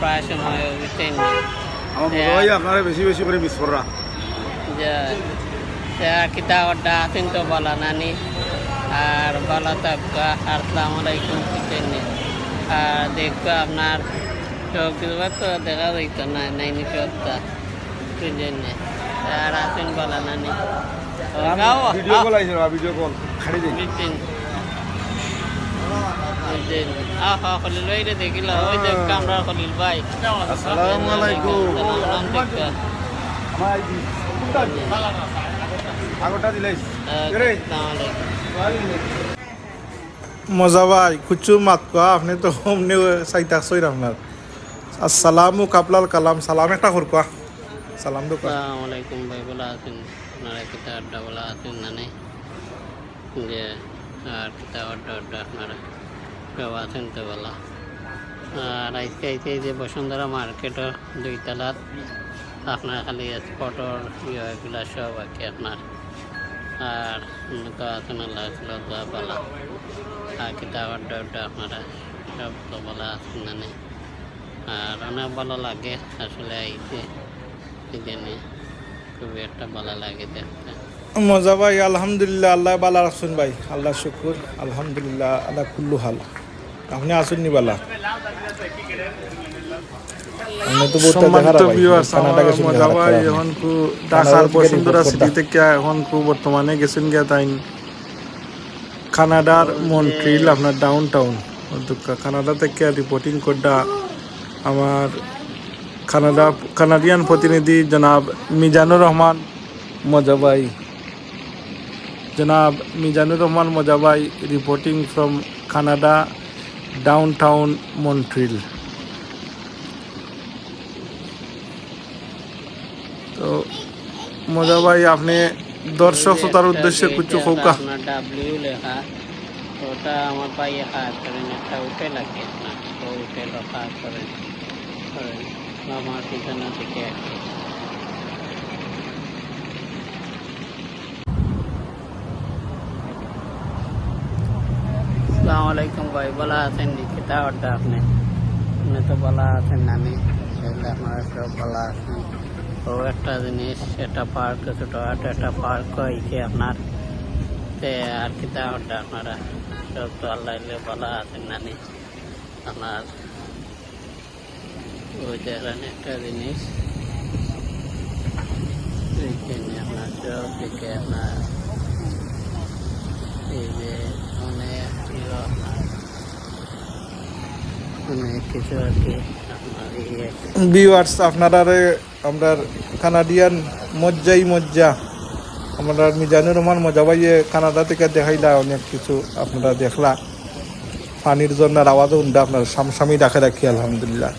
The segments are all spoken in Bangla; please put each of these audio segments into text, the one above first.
প্রায় সময় বুঝতেন আমার বড় ভাই আপনারা বেশি বেশি করে মিস করা যে সে কিতা অড্ডা আছেন তো বলা নানি। আর বলা থাকব আসসালামু আলাইকুম বুঝতেন আর দেখব আপনার দিবা তো দেখা যাইতো না নাইনি বুঝলেন আর আছেন বলা নানি। ভিডিও কল আইছিল ভিডিও কল খাড়ি দিই। মজা ভাই কুচু মাত কোয়া আপনি তো অমনি চাইতা সই আপনার। আসসালামু কাপলাল কালাম সালাম একটা কর কোয়া সালাম কোয়া আসসালামু আলাইকুম ভাই বলা আছেন? আপনারা কিতা আড্ডা বলা আছেন না নেই? যে আর কিতা আড্ডা আড্ডা আপনারা? কেউ আছেন তো আর আজকে আইতে যে বসুন্ধরা মার্কেটের দুই তালাত আপনার খালি স্পটর ইয়ে এগুলা সব কি আপনার। আর আল্লাহ যা বলা আর কিতাব আড্ডা আড্ডা আপনারা সব তো বলা আছেন না আর অনেক ভালো লাগে আসলে আইতে। এখানে খুবই একটা ভালো লাগে দেখতে। মজা ভাই, আলহামদুলিল্লাহ, আল্লাহ বালা রাখছেন ভাই। আল্লাহ শুকুর, আলহামদুলিল্লাহ আল্লাহ কুল্লু হাল। আপনি আসুন নি বালা। বর্তমানে গেছেন গিয়া তাই। কানাডার মন্ট্রিল আপনার ডাউন টাউন কানাডা থেকে রিপোর্টিং করটা আমার কানাডা কানাডিয়ান প্রতিনিধি জনাব মিজানুর রহমান মজা ভাই। জনাব মিজানুর রহমান মজা ভাই reporting from Canada. Downtown Montreal. তো মজা ভাই আপনি দর্শক শ্রোতার উদ্দেশ্যে কিছু হোকা। ডাব্লিউ লেখা ওটা আমার পায়ে হাত করেন একটা উঠে লাগে। আপনার তো উঠে লেখা করেন করেন আমার ঠিকানা থেকে আসসালামু আলাইকুম ভাই বলা আছেন নি? কিতা অর্ডার আপনি? আপনি তো বলা আছেন নানি সেগুলো আপনারা সব বলা আছেন। ও একটা জিনিস এটা পার্ক ছোটোখাটো একটা পার্ক হয়েছে আপনার? তে আর কিতা অর্ডার আপনারা? সব তো আল্লাহ বলা আছেন নানি আপনার? ওই দেখেন একটা জিনিস। আপনার সব দিকে আপনার। এই যে ছিল অনেক কিছু আর কি ভিউয়ার্স আপনারা আমরা কানাডিয়ান মজ্জাই মজ্জা। আমরা মিজানুর রহমান মজা ভাইয়ে কানাডা থেকে দেখাইলা, অনেক কিছু আপনারা দেখলা। পানির জন্যার আওয়াজও উন্ডা আপনার সামসামি ডাকে রাখি আলহামদুলিল্লাহ।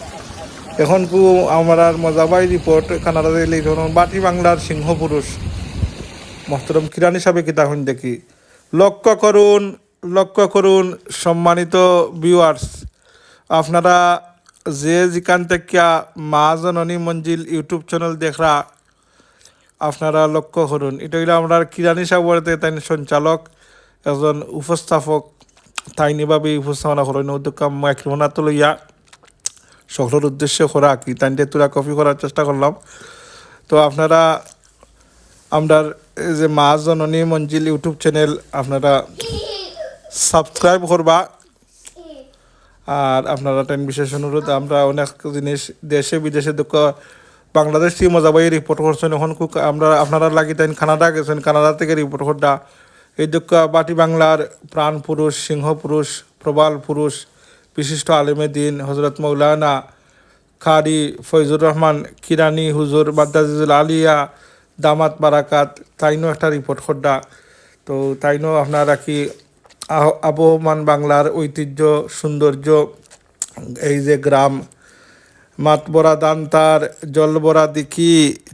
এখন কু আমার মজাবাই রিপোর্ট কানাডা দিলে বাটি বাংলার সিংহ পুরুষ মোহতরম কিরান হিসাবে কিতা হইন দেখি। লক্ষ্য করুন লক্ষ্য করুন, সম্মানিত ভিউয়ার্স আপনারা যে যেখান থেকে মা জননী মঞ্জিল ইউটিউব চ্যানেল দেখরা, আপনারা লক্ষ্য করুন। এটা হইল আমরা কিরানি সাগরতে তাই সঞ্চালক, একজন উপস্থাপক তাইনিভাবে উপস্থাপনা করেন। উদ্যোগ মাইক্রোফোনা তো লইয়া সকলের উদ্দেশ্যে করা কি তাইনতে তোরা কপি করার চেষ্টা করলাম। তো আপনারা আমরা যে মা জননী মঞ্জিল ইউটিউব চ্যানেল আপনারা সাবস্ক্রাইব করবা। আর আপনারা টেন বিশেষ অনুরোধ, আমরা অনেক জিনিস দেশে, বিদেশে দুঃখ, বাংলাদেশ থেকে মজাবাই রিপোর্ট করছেন এখন খুব আমরা, আপনারা লাগি তাই কানাডা গেছেন কানাডা থেকে রিপোর্ট করডা এই দুঃখ, বাটি বাংলার প্রাণ পুরুষ, সিংহ পুরুষ, প্রবাল পুরুষ, বিশিষ্ট আলেমে দিন হজরত মৌলানা খারি ফৈজুর রহমান, কিরানি হুজুর বাদ্দাজুল আলিয়া, দামাত বারাকাত, তাইনও একটা রিপোর্ট করডা তো তাইনও আপনারা কি আবহমান বাংলার ঐতিহ্য, সৌন্দর্য, এই যে গ্রাম, মাতবরা দান তার জলবরা দেখি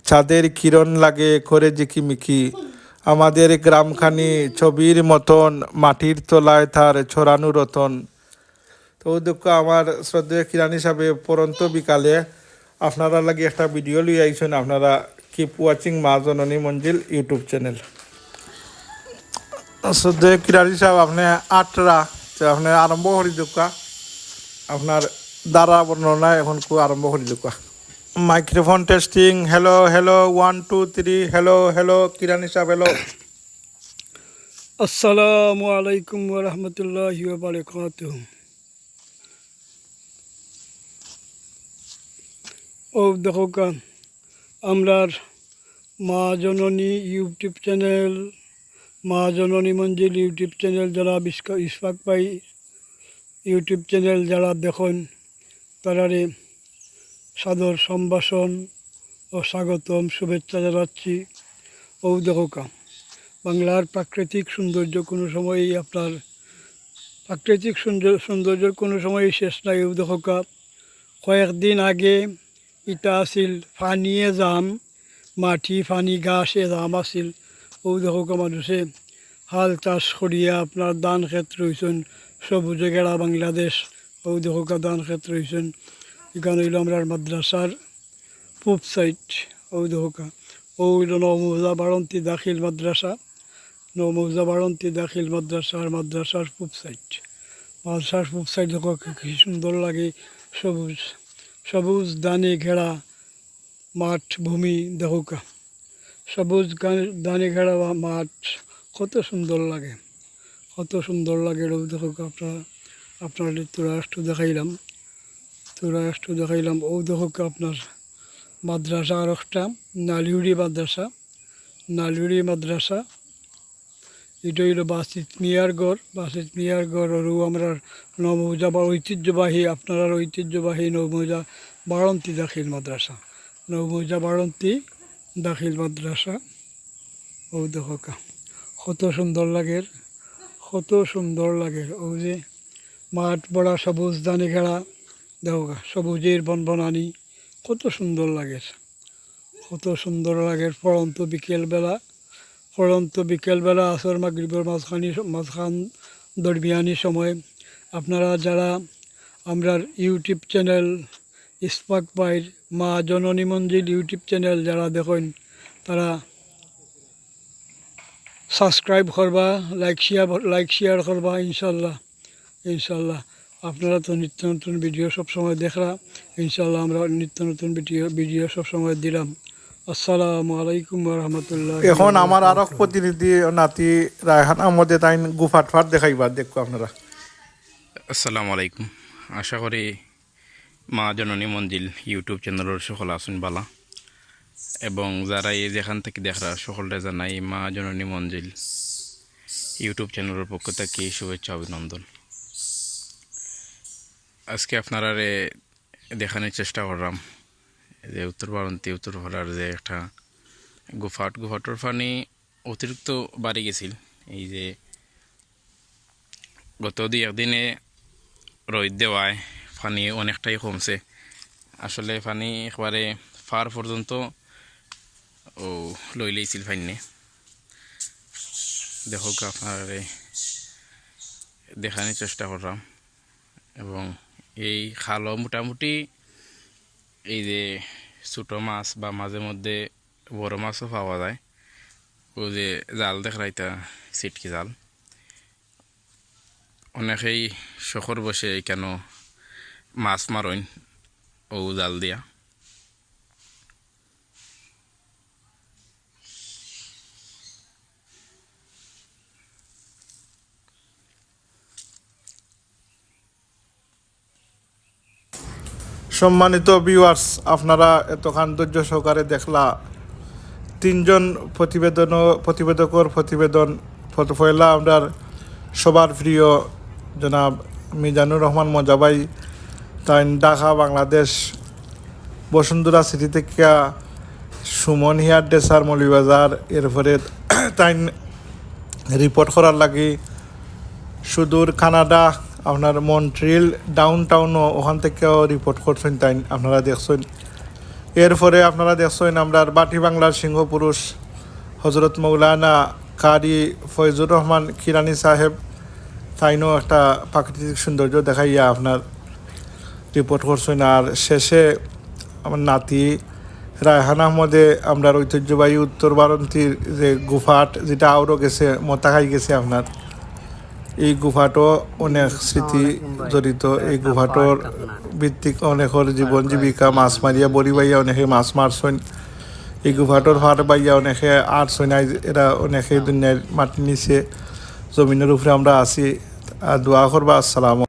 চাঁদের কিরণ লাগে করে জিকি মিকি। আমাদের গ্রামখানি ছবির মতন, মাটির তলায় তার ছড়ানো রতন। তো দুঃখ, আমার শ্রদ্ধেয় কিরান হিসাবে পরন্ত বিকালে আপনারা লাগে একটা ভিডিও লিয়ে আইছেন, আপনারা কিপ ওয়াচিং মা জননী মঞ্জিল ইউটিউব চ্যানেল শ্রদ্ধেয় কিরান হিসাব আপনি আটরা, তো আপনি আরম্ভ করি দুঃখা আপনার দ্বারা বর্ণনা এখন কু আরম্ভ করি লোকা microphone testing hello hello one two three hello hello কিরানি সাহেব হ্যালো আসসালামু আলাইকুম ওরহমতুল্লাহ বারকাত ও, দেখো কা, আমরার মা জননী ইউটিউব চ্যানেল মা জননী মঞ্জিল ইউটিউব চ্যানেল যারা ইসফাক পাই, ইউটিউব চ্যানেল যারা দেখেন, তারারে সাদর সম্ভাষণ ও স্বাগতম শুভেচ্ছা জানাচ্ছি। ও দেখো কা, বাংলার প্রাকৃতিক সৌন্দর্য কোনো সময়ই আপনার প্রাকৃতিক সৌন্দর্য সৌন্দর্যের কোনো সময়ই শেষ নাই। ও দেখা কয়েকদিন আগে ইটা আছিল ফানিয়ে জাম, মাটি ফানি গাছে জাম আছিল। ও দেখা মানুষে হাল চাষ করিয়া আপনার দান ক্ষেত্র হয়েছেন সবুজে গেড়া বাংলাদেশ ও দেখা দান ক্ষেত্র হয়েছেন এখানে হইল আমরা মাদ্রাসার পূব সাইড ও দেখা ও হইল নমুজা বারন্তি দাখিল মাদ্রাসা। নমৌজা বারন্তি দাখিল মাদ্রাসার মাদ্রাসার পূব সাইড। মাদ্রাসার পূব সাইড কি সুন্দর লাগে। সবুজ সবুজ দানে ঘেরা মাঠ, ভূমি দেখোকা সবুজ দানে ঘেরা মাঠ, কত সুন্দর লাগে। কত সুন্দর লাগে রোদ দেখোকা আপনারা, আপনার তোরা একটু দেখাইলাম তোরা দেখাইলাম, ও দেখোকা আপনার মাদ্রাসা আর একটা, নালিউড়ি মাদ্রাসা। নালিউড়ি মাদ্রাসা এটা হইল বাসিত মিয়ার গড় বাসিত মিয়ার গড় আৰু আমরা নমৌজা বা ঐতিহ্যবাহী, আপনার ঐতিহ্যবাহী নৌমৌজা বারন্তি দাখিল মাদ্রাসা। নৌমৌজা বারন্তি দাখিল মাদ্রাসা। ও দেখা কত সুন্দর লাগে, কত সুন্দর লাগে। ও যে মাঠ বড়া সবুজ দানে ঘেরা, দেখা সবুজের বন বনানি কত সুন্দর লাগে। কত সুন্দর লাগে পড়ন্ত বিকেলবেলা পড়ন্ত বিকেলবেলা আসর মাগরিবের মাঝখানি, মাঝখান দরমিয়ানি সময়। আপনারা যারা আমরা ইউটিউব চ্যানেল ইস্পাক বাইর মা জননী মঞ্জিল ইউটিউব চ্যানেল যারা দেখেন তারা সাবস্ক্রাইব করবা লাইক শেয়ার লাইক শেয়ার করবা ইনশাল্লাহ ইনশাল্লাহ। আপনারা তো নিত্য নতুন ভিডিও সবসময় দেখরা ইনশাল্লাহ আমরা নিত্য নতুন ভিডিও ভিডিও সবসময় দিলাম। আসসালামু আলাইকুম রহমতুল্লাহ এখন আমার আরক প্রতিনিধি নাতি রায়হান আহমদে তাই গুফাট ফাট দেখাইবা দেখো আপনারা। আসসালামু আলাইকুম। আশা করি মা জননী মঞ্জিল ইউটিউব চ্যানেলের সকল আসুন বালা। এবং যারা এই যেখান থেকে দেখরা সকলটা জানাই মা জননী মঞ্জিল ইউটিউব চ্যানেলের পক্ষ থেকে শুভেচ্ছা, অভিনন্দন। আজকে আপনারা দেখানোর চেষ্টা করলাম, যে উত্তর বারন্তি উত্তর ভরার যে একটা গুফাট। গুফাটোর পানি অতিরিক্ত বাড়ি গেছিল। এই যে গত দুই একদিনে রোদ দেওয়ায় পানি অনেকটাই কমছে। আসলে পানি একবারে ফার পর্যন্ত ও লই লইছিল ফাইনে দেখো আপনার দেখানোর চেষ্টা করলাম। এবং এই খালও মোটামুটি এই যে ছোটো মাছ বা মাঝে মধ্যে বড় মাছও পাওয়া যায়। ও যে জাল দেখরাইতা সিটকি জাল। অনেকেই শখর বসে কেন মাছ মারইন ও জাল দিয়া। সম্মানিত ভিউয়ার্স আপনারা এতখান ধৈর্য সহকারে দেখলা। তিনজন প্রতিবেদন প্রতিবেদকর প্রতিবেদন পয়লা আপনার সবার প্রিয় জনাব মিজানুর রহমান মজাবাই তাই ঢাকা, বাংলাদেশ, বসুন্ধরা সিটি থেকে সুমন হিয়ার, ডেসার মৌলিবাজার এরপরে তাই রিপোর্ট করার লাগি সুদূর কানাডা, আপনার মন্ট্রিল ডাউন টাউনও ওখান থেকেও রিপোর্ট করছেন তাই আপনারা দেখছেন। এরপরে আপনারা দেখছেন আমরা বাটি বাংলার সিংহ পুরুষ হজরত মৌলানা কারি ফয়জুর রহমান কিরানি সাহেব, তাইনও একটা প্রাকৃতিক সৌন্দর্য দেখাইয়া আপনার রিপোর্ট করছেন। আর শেষে আমার নাতি রায়হান আহমদে আমরা ঐতিহ্যবাহী উত্তর বারন্তীর যে গুফাট যেটা আউরও গেছে মতা খাই গেছে আপনার এই গুফাটো অনেক স্মৃতি জড়িত। এই গুফাটোর ভিত্তিক অনেকের জীবন জীবিকা মাছ মারিয়া বড়ি বাইয়া অনেকে মাছ মারছেন। এই গুফাটোর ফার বাইয়া অনেকে আটছেন আইজ এরা অনেকে দুনিয়ার মাটি নিচে জমিনের উপরে আমরা আছি। আর দোয়া করবা। আসসালাম